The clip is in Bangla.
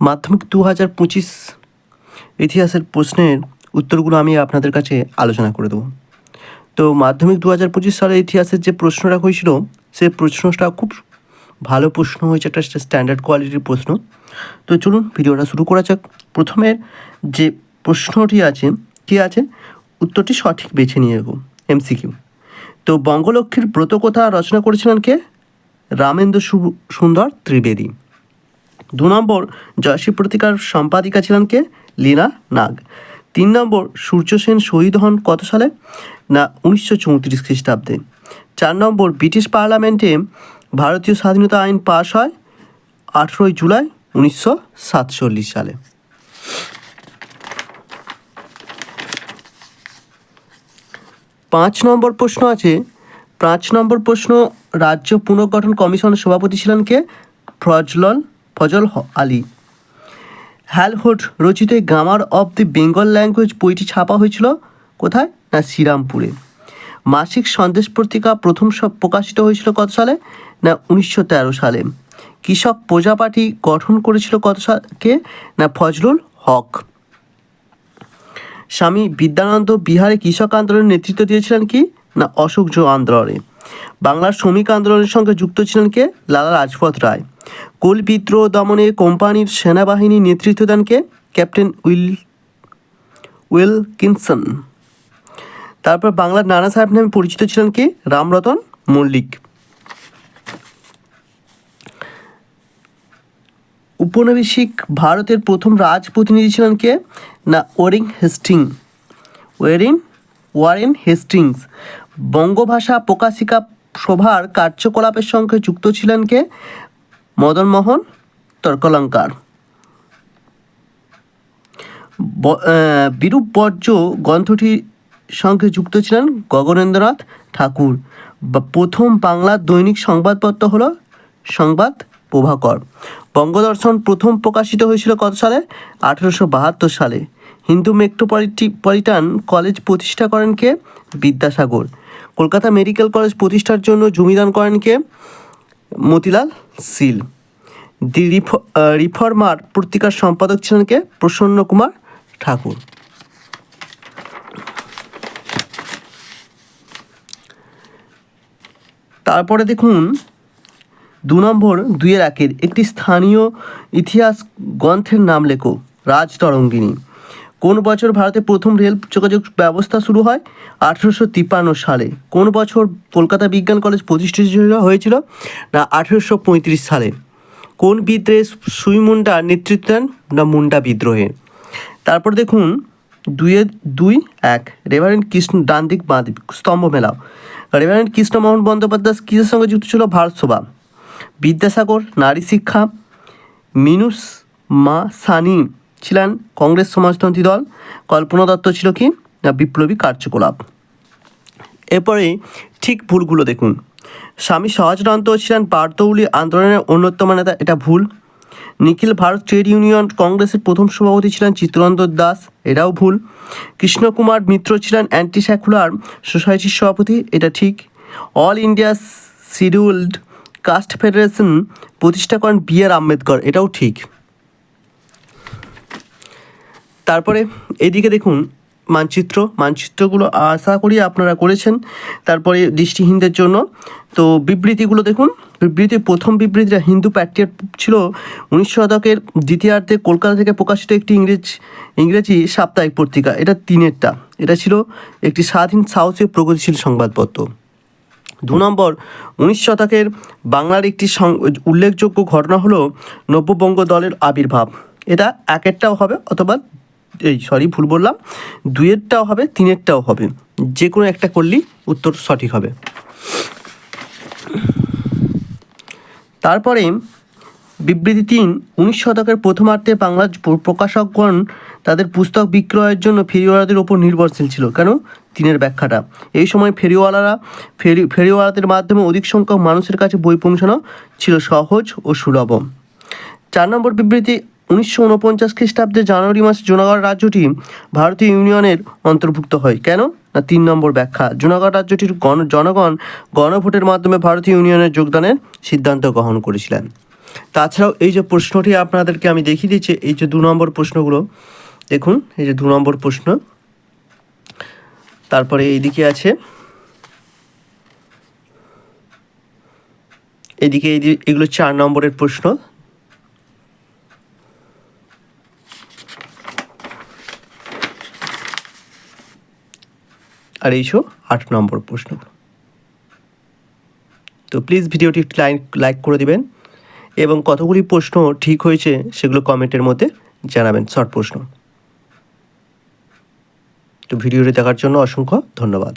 মাধ্যমিক দু হাজার পঁচিশ ইতিহাসের প্রশ্নের উত্তরগুলো আমি আপনাদের কাছে আলোচনা করে দেবো। তো মাধ্যমিক দু হাজার পঁচিশ সালের ইতিহাসের যে প্রশ্নটা হয়েছিল সেই প্রশ্নটা খুব ভালো প্রশ্ন হয়েছে একটা স্ট্যান্ডার্ড কোয়ালিটির প্রশ্ন। তো চলুন ভিডিওটা শুরু করা যাক। প্রথমে যে প্রশ্নটি আছে, কী আছে? উত্তরটি সঠিক বেছে নিয়ে গো এমসিকিউ তো বঙ্গলক্ষ্মীর ব্রতকথা রচনা করেছিলেন কে? রামেন্দ্র সুন্দর ত্রিবেদী। দু নম্বর জয়শ্রী পত্রিকার সম্পাদিকা ছিলেন কে? লীনা নাগ। তিন নম্বর সূর্য সেন শহীদ হন কত সালে? না, উনিশশো চৌত্রিশ খ্রিস্টাব্দে। চার নম্বর ব্রিটিশ পার্লামেন্টে ভারতীয় স্বাধীনতা আইন পাশ হয় আঠেরোই জুলাই উনিশশো সাতচল্লিশ সালে। পাঁচ নম্বর প্রশ্ন আছে, পাঁচ নম্বর প্রশ্ন রাজ্য পুনর্গঠন কমিশনের সভাপতি ছিলেন কে? ফজলল ফজল আলী। হ্যালহুড রচিত grammar of the Bengal language বইটি ছাপা হয়েছিল কোথায়? না, শ্রীরামপুরে। মাসিক সন্দেশ পত্রিকা প্রথম সব প্রকাশিত হয়েছিল কত সালে? না, উনিশশো তেরো সালে। কৃষক প্রজাপার্টি গঠন করেছিল কত সালকে না, ফজলুল হক। স্বামী বিদ্যানন্দ বিহারে কৃষক আন্দোলনের নেতৃত্ব দিয়েছিলেন কি? না, অশোক আন্দোলনে। বাংলার শ্রমিক আন্দোলনের সঙ্গে যুক্ত ছিলেন কে? লালা রাজপথ রায়। কোল বিদ্রোহ দমনে কোম্পানির সেনাবাহিনী নেতৃত্ব দেন কে? ক্যাপ্টেন উইল উইলকিনসন তারপর বাংলার নানা সাহেব নামে পরিচিত ছিলেন কে? রামরতন মল্লিক। উপনিবেশিক ভারতের প্রথম রাজ প্রতিনিধি ছিলেন কে? না Warren Hastings. Warren Warren Hastings. বঙ্গভাষা প্রকাশিকা সভার কার্যকলাপের সঙ্গে যুক্ত ছিলেন কে? মদনমোহন তর্কলঙ্কার। বিরূপ বর্জ্য গ্রন্থটির সঙ্গে যুক্ত ছিলেন গগনেন্দ্রনাথ ঠাকুর। প্রথম বাংলার দৈনিক সংবাদপত্র হল সংবাদ প্রভাকর। বঙ্গদর্শন প্রথম প্রকাশিত হয়েছিল কত সালে? আঠেরোশো বাহাত্তর সালে। হিন্দু মেট্রোপলিটান কলেজ প্রতিষ্ঠা করেন কে? বিদ্যাসাগর। কলকাতা মেডিকেল কলেজ প্রতিষ্ঠার জন্য জমিদান করেন কে? মতিলাল সিল। দি রিফর্মার পত্রিকার সম্পাদক ছিলেন কে? প্রসন্ন কুমার ঠাকুর। তারপরে দেখুন, দু নম্বর দুইয়ের একের একটি স্থানীয় ইতিহাস গ্রন্থের নাম লেখো, রাজতরঙ্গিনী। কোন বছর ভারতে প্রথম রেল যোগাযোগ ব্যবস্থা শুরু হয়? আঠেরোশো তিপ্পান্ন সালে। কোন বছর কলকাতা বিজ্ঞান কলেজ প্রতিষ্ঠিত হয়েছিল? না, আঠেরোশো পঁয়ত্রিশ সালে। কোন বিদ্রোহে সুই মুন্ডা নেতৃত্ব দেন না, মুন্ডা বিদ্রোহে? তারপর দেখুন দুইয়ের দুই, এক রেভারেন্ট কৃষ্ণ ডান দিক বাঁ দিক স্তম্ভ মেলাও। রেভারেন্ট কৃষ্ণমোহন বন্দ্যোপাধ্যায় কিসের সঙ্গে যুক্ত ছিল? ভারত সভা বিদ্যাসাগর, নারী শিক্ষা, মিনুস মা সানি ছিলেন কংগ্রেস সমাজতন্ত্রী দল। কল্পনা দত্ত ছিল কি? না, বিপ্লবী কার্যকলাপ। এরপরে ঠিক ভুলগুলো দেখুন। স্বামী সহজনন্দ ছিলেন বারদৌলি আন্দোলনের অন্যতম নেতা, এটা ভুল। নিখিল ভারত ট্রেড ইউনিয়ন কংগ্রেসের প্রথম সভাপতি ছিলেন চিত্তরঞ্জন দাস, এটাও ভুল। কৃষ্ণকুমার মিত্র ছিলেন অ্যান্টি স্যাকুলার সোসাইটির সভাপতি, এটা ঠিক। All India scheduled caste federation প্রতিষ্ঠা করেন বি আর আম্বেদকর, এটাও ঠিক। তারপরে এদিকে দেখুন, মানচিত্র, মানচিত্রগুলো আশা করি আপনারা করেছেন। তারপরে দৃষ্টিহীনদের জন্য। তো বিবৃতিগুলো দেখুন বিবৃতি প্রথম বিবৃতিটা হিন্দু প্যাট্রিয়ট ছিল উনিশশো শতকের দ্বিতীয়ার্ধে কলকাতা থেকে প্রকাশিত একটি ইংরেজ, ইংরেজি সাপ্তাহিক পত্রিকা। এটা তিনেরটা। এটা ছিল একটি স্বাধীন সাহসী প্রগতিশীল সংবাদপত্র। দু নম্বর, উনিশ শতকের বাংলার একটি উল্লেখযোগ্য ঘটনা হলো নব্যবঙ্গ দলের আবির্ভাব। এটা একেরটাও হবে অথবা এই সরি ভুল বললাম। দুইয়েরটাও হবে, তিনেরটাও হবে। যে কোনো একটা করলেই উত্তর সঠিক হবে। তারপরে বিবৃতি তিন, উনিশ শতকের প্রথমার্ধে প্র- প্রকাশকগণ তাদের পুস্তক বিক্রয়ের জন্য ফেরিওয়ালাদের ওপর নির্ভরশীল ছিল। কেন? তিনের ব্যাখ্যাটা। এই সময় ফেরিওয়ালারা, ফেরি, ফেরিওয়ালাদের মাধ্যমে অধিক সংখ্যক মানুষের কাছে বই পৌঁছানো ছিল সহজ ও সুলভ। চার নম্বর বিবৃতি উনিশশো উনপঞ্চাশ খ্রিস্টাব্দে জানুয়ারি মাসে জুনাগড় রাজ্যটি ভারতীয় ইউনিয়নের অন্তর্ভুক্ত হয়। কেন? না, তিন নম্বর ব্যাখ্যা। জুনাগড় রাজ্যটির গণ জনগণ গণভোটের মাধ্যমে ভারতীয় ইউনিয়নের যোগদানের সিদ্ধান্ত গ্রহণ করেছিলেন। তাছাড়াও এই যে প্রশ্নটি আপনাদেরকে আমি দেখিয়ে দিচ্ছি, এই যে দু নম্বর প্রশ্নগুলো, দেখুন, এই যে দু নম্বর প্রশ্ন। তারপরে এইদিকে আছে। এদিকে এগুলো চার নম্বরের প্রশ্ন। আর এই শো আট নম্বর প্রশ্ন। তো প্লিজ ভিডিওটি লাইক লাইক করে দিবেন এবং কতগুলি প্রশ্ন ঠিক হয়েছে সেগুলো কমেন্টের মধ্যে জানাবেন শর্ট প্রশ্ন। তো ভিডিওটি দেখার জন্য অসংখ্য ধন্যবাদ।